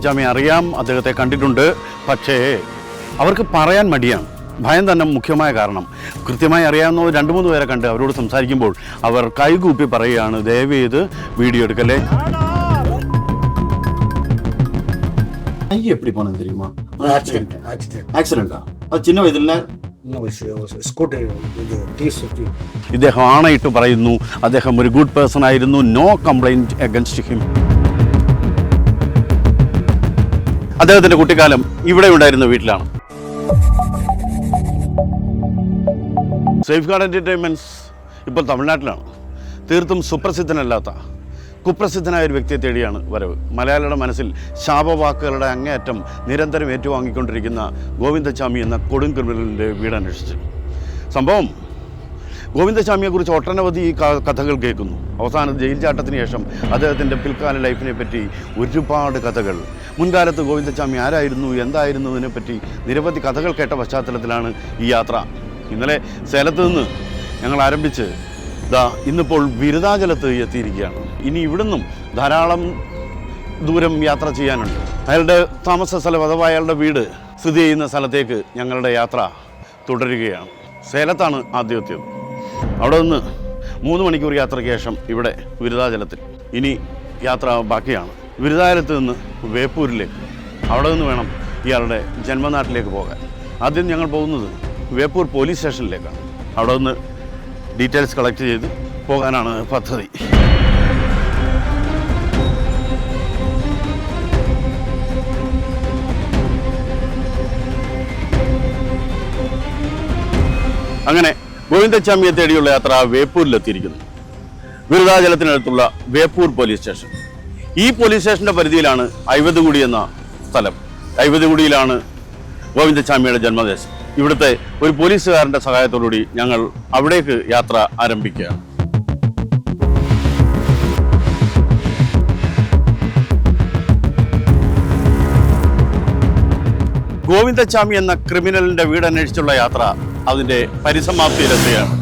ജാമ്യം അറിയാം അദ്ദേഹത്തെ കണ്ടിട്ടുണ്ട് പക്ഷേ അവർക്ക് പറയാൻ മടിയാണ് ഭയം തന്നെ മുഖ്യമായ കാരണം കൃത്യമായി അറിയാവുന്ന രണ്ട് മൂന്ന് പേരെ കണ്ട് അവരോട് സംസാരിക്കുമ്പോൾ അവർ കൈകൂപ്പി പറയുകയാണ് ദയവ് ചെയ്ത് വീഡിയോ എടുക്കല്ലേ கை எப்படி போனது தெரியுமா ஆக்சிடென்ட் ஆக்சிடென்ட் ஆக்சிடென்டா அது சின்ன வயதில் இன்னும் ஸ்கூட்டர் இது டீ சுற்றி ഇദ്ദേഹം ആണയിട്ട് പറയുന്നു അദ്ദേഹം ഒരു ഗുഡ് പേഴ്സൺ ആയിരുന്നു നോ കംപ്ലൈൻറ്റ് അഗൻസ്റ്റ് ഹിം അദ്ദേഹത്തിന്റെ കുട്ടിക്കാലം ഇവിടെ ഉണ്ടായിരുന്ന വീട്ടിലാണ്. സേഫ് ഗാർഡ് എന്റർടൈൻമെന്റ്സ് ഇപ്പോൾ തമിഴ്നാട്ടിലാണ്. തീർത്തും സുപ്രസിദ്ധനല്ലാത്ത കുപ്രസിദ്ധനായ ഒരു വ്യക്തിയെ തേടിയാണ് വരവ്. മലയാളിയുടെ മനസ്സിൽ ശാപവാക്കുകളുടെ അങ്ങേയറ്റം നിരന്തരം ഏറ്റുവാങ്ങിക്കൊണ്ടിരിക്കുന്ന ഗോവിന്ദസ്വാമി എന്ന കൊടും ക്രിമിനലിന്റെ വീടന്വേഷിച്ച്. സംഭവം ഗോവിന്ദസ്വാമിയെക്കുറിച്ച് ഒട്ടനവധി കഥകൾ കേൾക്കുന്നു. അവസാനം ജയിൽ ചാട്ടത്തിന് ശേഷം അദ്ദേഹത്തിന്റെ പിൽക്കാല ലൈഫിനെ പറ്റി ഒരുപാട് കഥകൾ മുൻകാലത്ത് ഗോവിന്ദസ്വാമി ആരായിരുന്നു എന്തായിരുന്നു ഇതിനെപ്പറ്റി നിരവധി കഥകൾ കേട്ട പശ്ചാത്തലത്തിലാണ് ഈ യാത്ര. ഇന്നലെ സേലത്ത് നിന്ന് ഞങ്ങൾ ആരംഭിച്ച് ദാ ഇന്നിപ്പോൾ ബിരുദാചലത്ത് എത്തിയിരിക്കുകയാണ്. ഇനി ഇവിടുന്നും ധാരാളം ദൂരം യാത്ര ചെയ്യാനുണ്ട്. അയാളുടെ താമസ സ്ഥലം അഥവാ അയാളുടെ വീട് സ്ഥിതി ചെയ്യുന്ന സ്ഥലത്തേക്ക് ഞങ്ങളുടെ യാത്ര തുടരുകയാണ്. സേലത്താണ് ആദ്യത്തേത് അവിടെ നിന്ന് മൂന്ന് മണിക്കൂർ യാത്രയ്ക്ക് ശേഷം ഇവിടെ ബിരുദാചലത്തിൽ ഇനി യാത്ര ബാക്കിയാണ്. വിരുദാചലത്ത് നിന്ന് വേപ്പൂരിലേക്ക്. അവിടെ നിന്ന് വേണം ഇയാളുടെ ജന്മനാട്ടിലേക്ക് പോകാൻ. ആദ്യം ഞങ്ങൾ പോകുന്നത് വേപ്പൂർ പോലീസ് സ്റ്റേഷനിലേക്കാണ്. അവിടെ നിന്ന് ഡീറ്റെയിൽസ് കളക്ട് ചെയ്ത് പോകാനാണ് പദ്ധതി. അങ്ങനെ ഗോവിന്ദച്ചാമിയെ തേടിയുള്ള യാത്ര വേപ്പൂരിലെത്തിയിരിക്കുന്നു. വിരുദാചലത്തിനടുത്തുള്ള വേപ്പൂർ പോലീസ് സ്റ്റേഷൻ. ഈ പോലീസ് സ്റ്റേഷന്റെ പരിധിയിലാണ് അയ്വതുകുടി എന്ന സ്ഥലം. അയ്വതുകുടിയിലാണ് ഗോവിന്ദസ്വാമിയുടെ ജന്മദേശം. ഇവിടുത്തെ ഒരു പോലീസുകാരന്റെ സഹായത്തോടുകൂടി ഞങ്ങൾ അവിടേക്ക് യാത്ര ആരംഭിക്കുക ഗോവിന്ദസ്വാമി എന്ന ക്രിമിനലിന്റെ വീട് അന്വേഷിച്ചുള്ള യാത്ര അതിന്റെ പരിസമാപ്തിയിലെത്തുകയാണ്.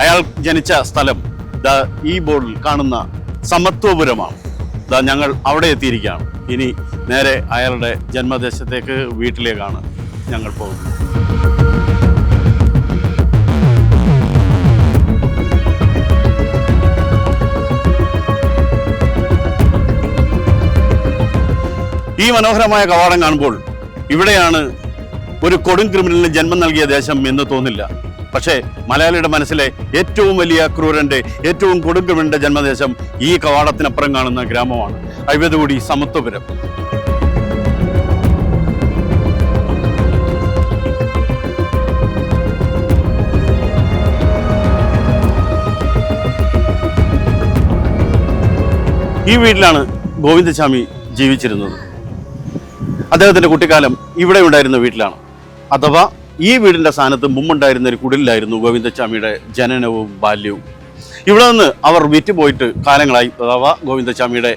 അയാൾ ജനിച്ച സ്ഥലം ഈ ബോർഡിൽ കാണുന്ന സമത്വപുരമാണ്. ഞങ്ങൾ അവിടെ എത്തിയിരിക്കുകയാണ്. ഇനി നേരെ അയാളുടെ ജന്മദേശത്തേക്ക് വീട്ടിലേക്കാണ് ഞങ്ങൾ പോകുന്നത്. ഈ മനോഹരമായ കവാടം കാണുമ്പോൾ ഇവിടെയാണ് ഒരു കൊടും ക്രിമിനലിന് ജന്മം നൽകിയ ദേശം എന്ന് തോന്നില്ല. പക്ഷേ മലയാളിയുടെ മനസ്സിലെ ഏറ്റവും വലിയ ക്രൂരന്റെ ഏറ്റവും കൊടും ജന്മദേശം ഈ കവാടത്തിനപ്പുറം കാണുന്ന ഗ്രാമമാണ്. അയ്യതുകൂടി സമത്വപുരം. ഈ വീട്ടിലാണ് ഗോവിന്ദസ്വാമി ജീവിച്ചിരുന്നത്. അദ്ദേഹത്തിന്റെ കുട്ടിക്കാലം ഇവിടെ ഉണ്ടായിരുന്ന വീട്ടിലാണ്. അഥവാ ഈ വീടിന്റെ സ്ഥാനത്ത് മുമ്പുണ്ടായിരുന്ന ഒരു കുടിലായിരുന്നു ഗോവിന്ദസ്വാമിയുടെ ജനനവും ബാല്യവും. ഇവിടെ നിന്ന് അവർ വിറ്റുപോയിട്ട് കാലങ്ങളായി അഥവാ ഗോവിന്ദസ്വാമിയുടെ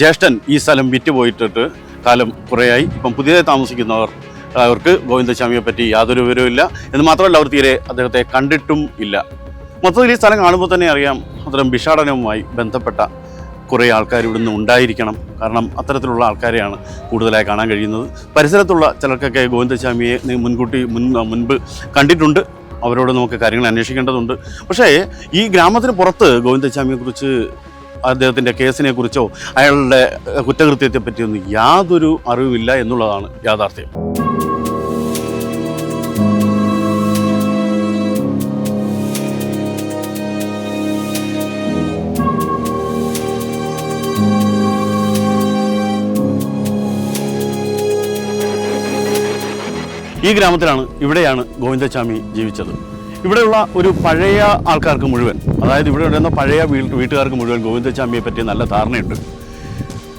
ജ്യേഷ്ഠൻ ഈ സ്ഥലം വിറ്റുപോയിട്ടിട്ട് കാലം കുറേയായി. ഇപ്പം പുതിയതായി താമസിക്കുന്നവർ അവർക്ക് ഗോവിന്ദസ്വാമിയെ പറ്റി യാതൊരു വിവരവും ഇല്ല എന്ന് മാത്രമല്ല അവർ തീരെ അദ്ദേഹത്തെ കണ്ടിട്ടും ഇല്ല. മൊത്തത്തിൽ ഈ സ്ഥലം കാണുമ്പോൾ തന്നെ അറിയാം അത്തരം ഭിഷാടനവുമായി ബന്ധപ്പെട്ട കുറേ ആൾക്കാർ ഇവിടുന്ന് ഉണ്ടായിരിക്കണം. കാരണം അത്തരത്തിലുള്ള ആൾക്കാരെയാണ് കൂടുതലായി കാണാൻ കഴിയുന്നത്. പരിസരത്തുള്ള ചിലർക്കൊക്കെ ഗോവിന്ദസ്വാമിയെ മുൻകൂട്ടി മുൻ മുൻപ് കണ്ടിട്ടുണ്ട്. അവരോട് നമുക്ക് കാര്യങ്ങൾ അന്വേഷിക്കേണ്ടതുണ്ട്. പക്ഷേ ഈ ഗ്രാമത്തിന് പുറത്ത് ഗോവിന്ദസ്വാമിയെക്കുറിച്ച് അദ്ദേഹത്തിന്റെ കേസിനെ കുറിച്ചോ അയാളുടെ കുറ്റകൃത്യത്തെപ്പറ്റിയൊന്നും കുറ്റകൃത്യത്തെ പറ്റിയൊന്നും യാതൊരു അറിവില്ല എന്നുള്ളതാണ് യാഥാർത്ഥ്യം. ഈ ഗ്രാമത്തിലാണ് ഇവിടെയാണ് ഗോവിന്ദസ്വാമി ജീവിച്ചത്. ഇവിടെയുള്ള ഒരു പഴയ ആൾക്കാർക്ക് മുഴുവൻ അതായത് ഇവിടെ ഉണ്ടായിരുന്ന പഴയ വീട്ടുകാർക്ക് മുഴുവൻ ഗോവിന്ദസ്വാമിയെ പറ്റി നല്ല ധാരണയുണ്ട്.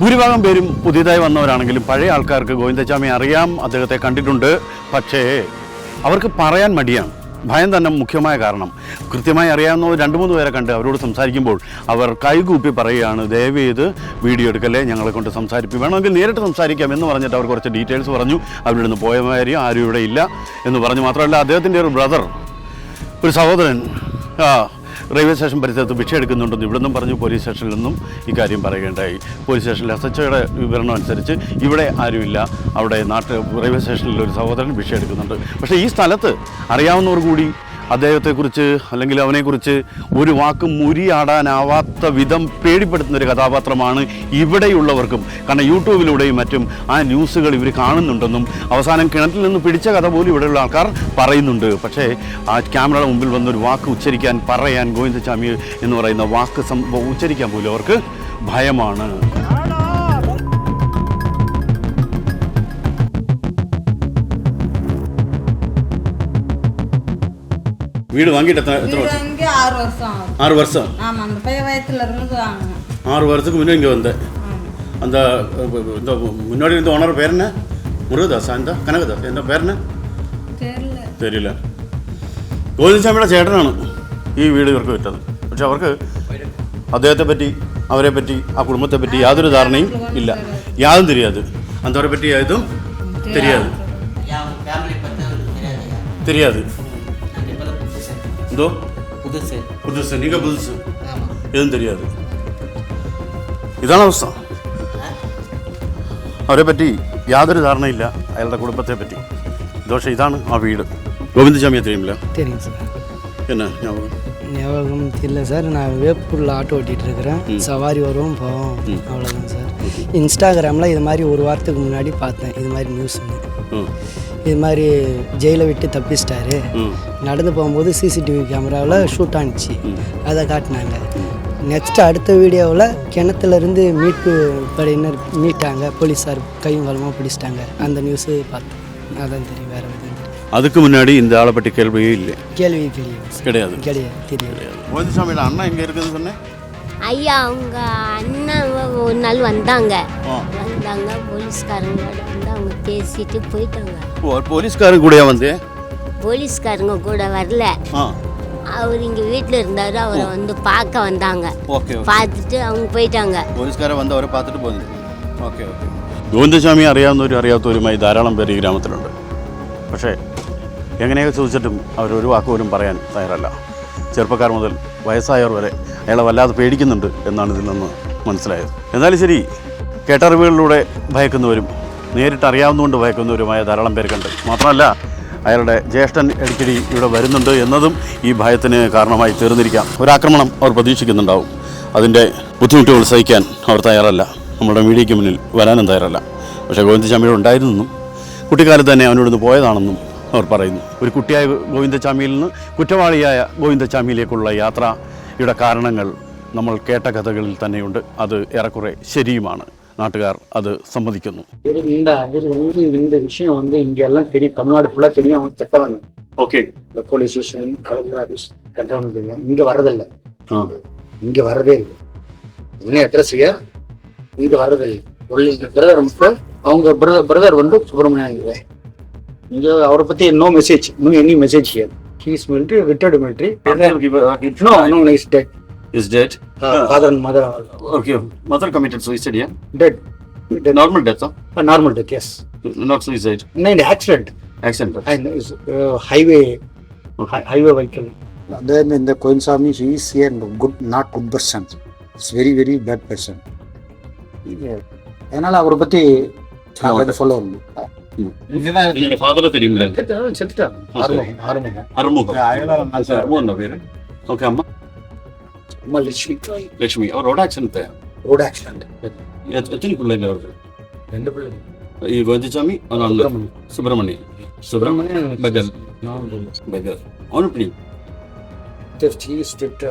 ഭൂരിഭാഗം പേരും പുതിയതായി വന്നവരാണെങ്കിലും പഴയ ആൾക്കാർക്ക് ഗോവിന്ദസ്വാമി അറിയാം അദ്ദേഹത്തെ കണ്ടിട്ടുണ്ട്. പക്ഷേ അവർക്ക് പറയാൻ മടിയാണ്. ഭയം തന്നെ മുഖ്യമായ കാരണം. കൃത്യമായി അറിയാവുന്ന രണ്ട് മൂന്ന് പേരെ കണ്ട് അവരോട് സംസാരിക്കുമ്പോൾ അവർ കൈകൂപ്പി പറയുകയാണ് ദയവ് ചെയ്ത് വീഡിയോ എടുക്കല്ലേ ഞങ്ങളെ കൊണ്ട് സംസാരിപ്പി വേണമെങ്കിൽ നേരിട്ട് സംസാരിക്കാം എന്ന് പറഞ്ഞിട്ട് അവർ കുറച്ച് ഡീറ്റെയിൽസ് പറഞ്ഞു. അവരുടെ നിന്ന് പോയ കാര്യം ആരും ഇവിടെ ഇല്ല എന്ന് പറഞ്ഞു. മാത്രമല്ല അദ്ദേഹത്തിന്റെ ഒരു ബ്രദർ ഒരു സഹോദരൻ ആ റെയിൽവേ സ്റ്റേഷൻ പരിസരത്ത് ഭിക്ഷ എടുക്കുന്നുണ്ടെന്ന് ഇവിടെ നിന്നും പറഞ്ഞു പോലീസ് സ്റ്റേഷനിൽ നിന്നും ഇക്കാര്യം പറയുകയുണ്ടായി. പോലീസ് സ്റ്റേഷനിലെ എസ് എച്ച് വിവരണം അനുസരിച്ച് ഇവിടെ ആരുമില്ല. അവിടെ നാട്ടിൽ റെയിൽവേ സ്റ്റേഷനിൽ ഒരു സഹോദരൻ ഭിക്ഷ എടുക്കുന്നുണ്ട്. പക്ഷേ ഈ സ്ഥലത്ത് അറിയാവുന്നവർ കൂടി അദ്ദേഹത്തെക്കുറിച്ച് അല്ലെങ്കിൽ അവനെക്കുറിച്ച് ഒരു വാക്ക് മുരിയാടാനാവാത്ത വിധം പേടിപ്പെടുത്തുന്ന ഒരു കഥാപാത്രമാണ് ഇവിടെയുള്ളവർക്കും. കാരണം യൂട്യൂബിലൂടെയും മറ്റും ആ ന്യൂസുകൾ ഇവർ കാണുന്നുണ്ടെന്നും അവസാനം കിണറ്റിൽ നിന്ന് പിടിച്ച കഥ പോലും ഇവിടെയുള്ള ആൾക്കാർ പറയുന്നുണ്ട്. പക്ഷേ ആ ക്യാമറയുടെ മുമ്പിൽ വന്നൊരു വാക്ക് ഉച്ചരിക്കാൻ പറയാൻ ഗോവിന്ദസ്വാമി എന്ന് പറയുന്ന വാക്ക് ഉച്ചരിക്കാൻ പോലും അവർക്ക് ഭയമാണ്. വീട് വാങ്ങിയിട്ട് എത്ര എത്ര இது വർഷം இங்கே ஆறு வருஷம் ஆகும் ஆறு வருஷம் ஆமாம் அந்த பையன் வயத்துல இருந்து வாங்கினேன் ஆறு வருஷத்துக்கு முன்னே இங்கே வந்தேன் அந்த இந்த முன்னாடி இருந்த ஓனர் பேர் என்ன മുരുകദാസ് എന്താ കനകദാസ് എന്താ പേരെന്നെ தெரியல தெரியல ഗോവിന്ദസ്വാമിയുടെ ചേട്ടനാണ് ഈ വീട് ഇവർക്ക് വിറ്റത് പക്ഷെ അവർക്ക് അദ്ദേഹത്തെ പറ്റി അവരെ പറ്റി ആ കുടുംബത്തെ പറ്റി യാതൊരു ധാരണയും ഇല്ല യാതും தெரியாது അന്തവരെ പറ്റി യാതും தெரியாது என் புதுசு എന്തോ புதுசு പുതുസ് നീങ്ക പുതുസ് ஆமாம் ഇതും தெரியாது ഇതാണ് അവസ്ഥ അവരെ പറ്റി യാതൊരു ധാരണയില്ല അയാളുടെ കുടുംബത്തെ പറ്റി ദോഷം ഇതാണ് ആ വീട് ഗോവിന്ദസ്വാമിയെ தெரியுமில்ல தெரியுங்க சார் என்ன ஞாபகம் ஞாபகம் தெரியல சார் நான் வேப்பூரில் ஆட்டோ ஓட்டிகிட்டு இருக்கிறேன் சவாரி வரும் போவோம் அவ்வளோதான் சார் இன்ஸ்டாகிராமில் இது மாதிரி ஒரு வாரத்துக்கு முன்னாடி பார்த்தேன் இது மாதிரி நியூஸ் ம் இது மாதிரி ஜெயிலை விட்டு தப்பிச்சிட்டாரு. நடந்து போகும்போது சிசிடிவி கேமராவில் ஷூட் ஆனிச்சு. அதை காட்டினாங்க. நெக்ஸ்ட் அடுத்த வீடியோவில் கிணத்துலேருந்து மீட்பு படையினர் மீட்டாங்க. போலீஸார் கையும் காலமாக பிடிச்சிட்டாங்க. அந்த நியூஸு பார்த்தேன் அதான் தெரியும். வேறு அதுக்கு முன்னாடி இந்த ஆளை பற்றி கேள்வியே இல்லை. கேள்வி சார் கிடையாது. கிடையாது. தெரியாது. கோவிந்தசாமியோட அண்ணா எங்கே இருக்குதுன்னு சொன்னேன். ஐயா அவங்க அண்ணன் ஒரு நாள் வந்தாங்க ஆ. வந்தாங்க போலீஸ்காரங்களோட வந்து அவங்க பேசிட்டு போயிட்டாங்க ஓ போலீஸ்காரன் கூடயா வந்து போலீஸ்காரங்க கூட வரல ஆ அவர் இங்கே வீட்டில் இருந்தார் அவரை வந்து பார்க்க வந்தாங்க ഓക്കെ பார்த்துட்டு அவங்க போயிட்டாங்க പോലീസുകാരെ വന്ന് അവരെ പാത്തിട്ട് പോന്നു ഓക്കെ ഓക്കെ ഗോവിന്ദസ്വാമി അറിയാവുന്നവരും അറിയാത്തവരുമായി ധാരാളം പേര് ഈ ഗ്രാമത്തിലുണ്ട് പക്ഷേ എങ്ങനെയൊക്കെ ചോദിച്ചിട്ടും അവർ ഒരു വാക്ക് പോലും പറയാൻ തയ്യാറല്ല ചെറുപ്പക്കാർ മുതൽ വയസ്സായവർ വരെ അയാളെ വല്ലാതെ പേടിക്കുന്നുണ്ട് എന്നാണ് ഇതിൽ നിന്ന് മനസ്സിലായത്. എന്നാലും ശരി കേട്ടറിവുകളിലൂടെ ഭയക്കുന്നവരും നേരിട്ട് അറിയാവുന്നതുകൊണ്ട് ഭയക്കുന്നവരുമായ ധാരാളം പേർ മാത്രമല്ല അയാളുടെ ജ്യേഷ്ഠൻ ഇടയ്ക്കിടി ഇവിടെ വരുന്നുണ്ട് എന്നതും ഈ ഭയത്തിന് കാരണമായി തീർന്നിരിക്കാം. ഒരാക്രമണം അവർ പ്രതീക്ഷിക്കുന്നുണ്ടാവും. അതിന്റെ ബുദ്ധിമുട്ടുകൾ സഹിക്കാൻ അവർ തയ്യാറല്ല. നമ്മുടെ മീഡിയയ്ക്ക് മുന്നിൽ വരാനും തയ്യാറല്ല. പക്ഷേ ഗോവിന്ദസ്വാമിയുടെ ഉണ്ടായിരുന്നെന്നും കുട്ടിക്കാലത്ത് തന്നെ അവനോടൊന്ന് പോയതാണെന്നും അവർ പറയുന്നു. ഒരു കുട്ടിയായ ഗോവിന്ദസ്വാമിയിൽ നിന്ന് കുറ്റവാളിയായ ഗോവിന്ദസ്വാമിയിലേക്കുള്ള യാത്രയുടെ കാരണങ്ങൾ നമ്മൾ കേട്ട കഥകളിൽ തന്നെയുണ്ട് അത് ഏറെക്കുറെ ശരിയുമാണ് നാട്ടുകാർ അത് സമ്മതിക്കുന്നു இது இந்த இது வந்து இந்த விஷயம் வந்து இங்க எல்லாம் தெரியும் தமிழ்நாடு ஃபுல்லா தெரியும் அவங்க செத்தவங்க ഓക്കെ இந்த போலீஸ் ஸ்டேஷன் கலெக்டர் ஆஃபீஸ் கட்டவங்க தெரியும் இங்க வரதில்லை ആ இங்க வரதே இல்லை இன்னும் அட்ரஸ் இங்க வரதே இல்லை ஒன்லி பிரதர் மட்டும் அவங்க பிரதர் பிரதர் வந்து சுப்பிரமணியம் இங்க அவரை பத்தி no message no any message here he's military retired military no no is dead is dead father and mother okay mother committed suicide yeah dead normal death normal death yes not suicide nine accident accident and highway highway vehicle then in the Koinswami, she is a good, not good person. It's very, very bad person. அதனால் அவரை பற்றி follow பண்ணு என்னோட ஃபாதரை தெரியுங்களா செத்துட்டாங்க ஆறுமுகம் ஆறுமுகம் ஆறுமுகம் ஆறுமுகம் தான் பேரு okay அம்மா அம்மா லட்சுமி லட்சுமி அவர் ரோட் ஆக்சிடென்ட் ரோட் ஆக்சிடென்ட் எத்தனை பிள்ளைங்க அவருக்கு ரெண்டு பிள்ளைங்க வதிசாமி சுப்பிரமணியம் சுப்பிரமணியம் பகல் பகல் அவனு பிடி Theft, he is stripped.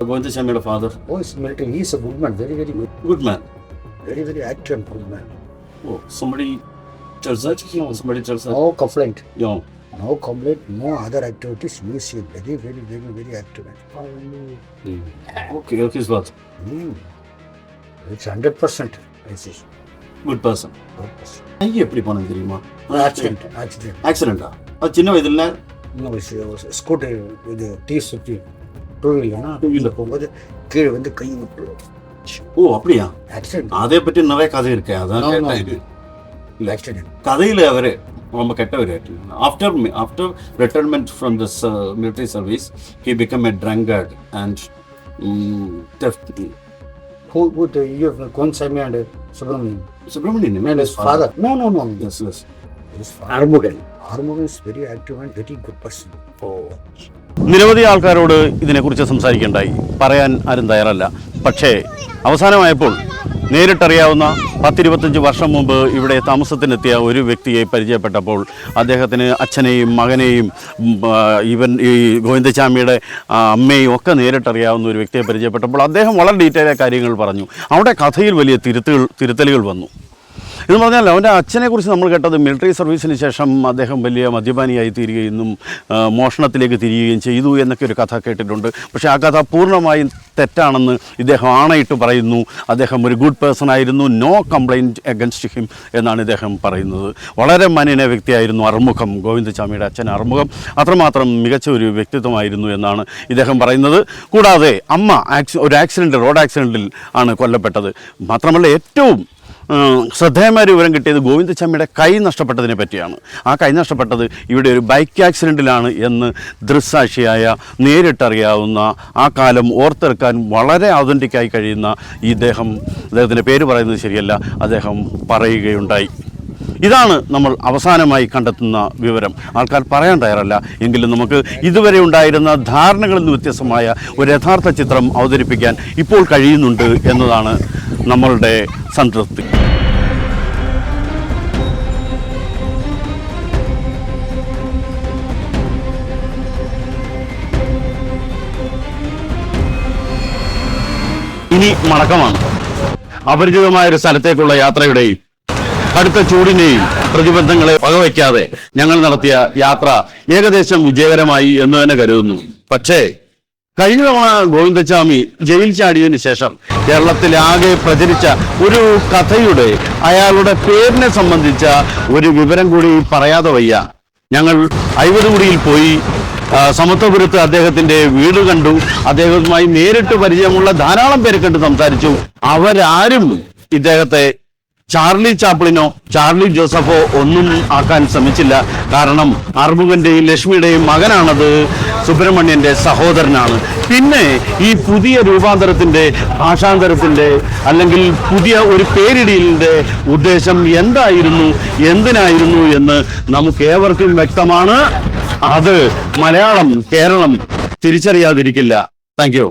Govinda father. Oh, he's military. He is a good man. Very, very good. Good man. Very, very active and good man. Oh, somebody tells that no somebody tells that No complaint. no No complaint. No other activities. Is a very, very, very, very active man. okay okay father Hmm. It's hundred percent. I see. Good person. ஐ எப்படி போனது தெரியுமா. Accident. ஆக்சிடென்டா அது சின்ன வயதுல இன்னும் scooter இது tea சுற்றி two வீலர்னா Two wheeler. போகும்போது கீழே வந்து கை விட்டு ஓ அப்படியா ஆக்சிடென்ட் அதை பற்றி நிறைய கதை இருக்கு அதான் No, no. கேட்டேன் இது இல்ல ஆக்சிடென்ட் கதையில அவரு ரொம்ப கெட்டவராயிட்டு after after retirement from this military service he become a drunkard and theft Who, who, the, you have Konsami and Subramanian. Subramanian And his father. No, no, no. Yes yes His Armugan. Armugan is very active and very good person. Oh. നിരവധി ആൾക്കാരോട് ഇതിനെക്കുറിച്ച് സംസാരിക്കേണ്ടായി പറയാൻ ആരും തയ്യാറല്ല പക്ഷേ അവസാനമായപ്പോൾ നേരിട്ടറിയാവുന്ന പത്തിരുപത്തഞ്ച് വർഷം മുമ്പ് ഇവിടെ താമസത്തിനെത്തിയ ഒരു വ്യക്തിയെ പരിചയപ്പെട്ടപ്പോൾ അദ്ദേഹത്തിന് അച്ഛനെയും മകനെയും ഇവൻ ഈ ഗോവിന്ദസ്വാമിയുടെ അമ്മയും ഒക്കെ നേരിട്ടറിയാവുന്ന ഒരു വ്യക്തിയെ പരിചയപ്പെട്ടപ്പോൾ അദ്ദേഹം വളരെ ഡീറ്റെയിൽ ആയ കാര്യങ്ങൾ പറഞ്ഞു. അവിടെ കഥയിൽ വലിയ തിരുത്തുകൾ തിരുത്തലുകൾ വന്നു. എന്ന് പറഞ്ഞാൽ അവന്റെ അച്ഛനെക്കുറിച്ച് നമ്മൾ കേട്ടത് മിലിറ്ററി സർവീസിന് ശേഷം അദ്ദേഹം വലിയ മദ്യപാനിയായി തീരുകയും മോഷണത്തിലേക്ക് തിരിയുകയും ചെയ്തു എന്നൊക്കെ ഒരു കഥ കേട്ടിട്ടുണ്ട്. പക്ഷേ ആ കഥ പൂർണമായും തെറ്റാണെന്ന് ഇദ്ദേഹം ആണയിട്ട് പറയുന്നു. അദ്ദേഹം ഒരു ഗുഡ് പേഴ്സൺ ആയിരുന്നു. നോ കംപ്ലൈന്റ് അഗൻസ്റ്റ് ഹിം എന്നാണ് ഇദ്ദേഹം പറയുന്നത്. വളരെ മാന്യന വ്യക്തിയായിരുന്നു അറുമുഖം ഗോവിന്ദസ്വാമിയുടെ അച്ഛൻ അറുമുഖം. അത്രമാത്രം മികച്ച ഒരു വ്യക്തിത്വമായിരുന്നു എന്നാണ് ഇദ്ദേഹം പറയുന്നത്. കൂടാതെ അമ്മ ആക്സി ഒരു ആക്സിഡന്റ് റോഡ് ആക്സിഡന്റിൽ ആണ് കൊല്ലപ്പെട്ടത്. മാത്രമല്ല ഏറ്റവും ശ്രദ്ധേയമായ വിവരം കിട്ടിയത് ഗോവിന്ദച്ചമ്മയുടെ കൈ നഷ്ടപ്പെട്ടതിനെ പറ്റിയാണ്. ആ കൈ നഷ്ടപ്പെട്ടത് ഇവിടെ ഒരു ബൈക്ക് ആക്സിഡന്റിലാണ് എന്ന് ദൃസാക്ഷിയായ നേരിട്ടറിയാവുന്ന ആ കാലം ഓർത്തെടുക്കാൻ വളരെ ഔതന്റിക്കായി കഴിയുന്ന ഈ ഇദ്ദേഹം അദ്ദേഹത്തിന്റെ പേര് പറയുന്നത് ശരിയല്ല അദ്ദേഹം പറയുകയുണ്ടായി. ഇതാണ് നമ്മൾ അവസാനമായി കണ്ടെത്തുന്ന വിവരം. ആൾക്കാർ പറയാൻ തയ്യാറല്ല. എങ്കിലും നമുക്ക് ഇതുവരെ ഉണ്ടായിരുന്ന ധാരണകളിൽ നിന്ന് വ്യത്യസ്തമായ ഒരു യഥാർത്ഥ ചിത്രം അവതരിപ്പിക്കാൻ ഇപ്പോൾ കഴിയുന്നുണ്ട് എന്നതാണ് നമ്മളുടെ സംതൃപ്തി. ഇനി മടക്കമാണ്. അപരിചിതമായ ഒരു സ്ഥലത്തേക്കുള്ള യാത്രയുടെയും കടുത്ത ചൂടിനെയും പ്രതിബന്ധങ്ങളെ വകവയ്ക്കാതെ ഞങ്ങൾ നടത്തിയ യാത്ര ഏകദേശം വിജയകരമായി എന്ന് തന്നെ കരുതുന്നു. പക്ഷേ കഴിഞ്ഞ തവണ ഗോവിന്ദസ്വാമി ജയിൽ ചാടിയതിനു ശേഷം കേരളത്തിൽ ആകെ പ്രചരിച്ച ഒരു കഥയുടെ അയാളുടെ പേരിനെ സംബന്ധിച്ച ഒരു വിവരം കൂടി പറയാതെ വയ്യ. ഞങ്ങൾ അയ്വതുകുടിയിൽ പോയി സമത്വപുരത്ത് അദ്ദേഹത്തിന്റെ വീട് കണ്ടു. അദ്ദേഹവുമായി നേരിട്ട് പരിചയമുള്ള ധാരാളം പേരെ കണ്ട് സംസാരിച്ചു. അവരാരും ഇദ്ദേഹത്തെ ചാർലി ചാപ്ലിനോ ചാർലി ജോസഫോ ഒന്നും ആക്കാൻ ശ്രമിച്ചില്ല. കാരണം അർമുകന്റെയും ലക്ഷ്മിയുടെയും മകനാണത് സുബ്രഹ്മണ്യന്റെ സഹോദരനാണ്. പിന്നെ ഈ പുതിയ രൂപാന്തരത്തിന്റെ ഭാഷാന്തരത്തിന്റെ അല്ലെങ്കിൽ പുതിയ ഒരു പേരിടിയിലിന്റെ ഉദ്ദേശം എന്തായിരുന്നു എന്തിനായിരുന്നു എന്ന് നമുക്ക് ഏവർക്കും വ്യക്തമാണ്. അത് മലയാളം കേരളം തിരിച്ചറിയാതിരിക്കില്ല. താങ്ക്